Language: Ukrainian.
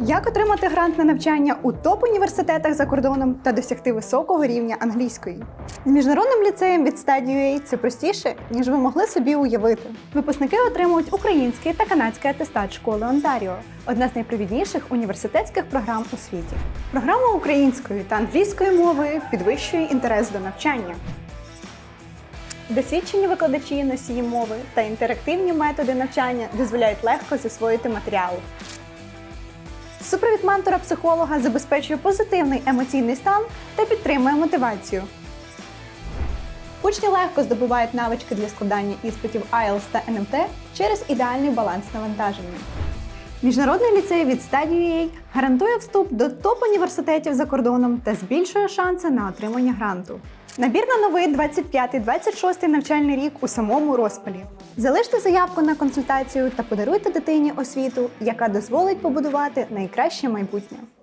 Як отримати грант на навчання у топ-університетах за кордоном та досягти високого рівня англійської? З міжнародним ліцеєм від стадії UA це простіше, ніж ви могли собі уявити. Випускники отримують український та канадський атестат школи Онтаріо, одна з найпровідніших університетських програм у світі. Програма українською та англійською мовою підвищує інтерес до навчання. Досвідчені викладачі носії мови та інтерактивні методи навчання дозволяють легко засвоїти матеріал. Супровід ментора-психолога забезпечує позитивний емоційний стан та підтримує мотивацію. Учні легко здобувають навички для складання іспитів IELTS та НМТ через ідеальний баланс навантаження. Міжнародний ліцей від стадії UA гарантує вступ до топ-університетів за кордоном та збільшує шанси на отримання гранту. Набір на новий 25-26 навчальний рік у самому розпалі. Залиште заявку на консультацію та подаруйте дитині освіту, яка дозволить побудувати найкраще майбутнє.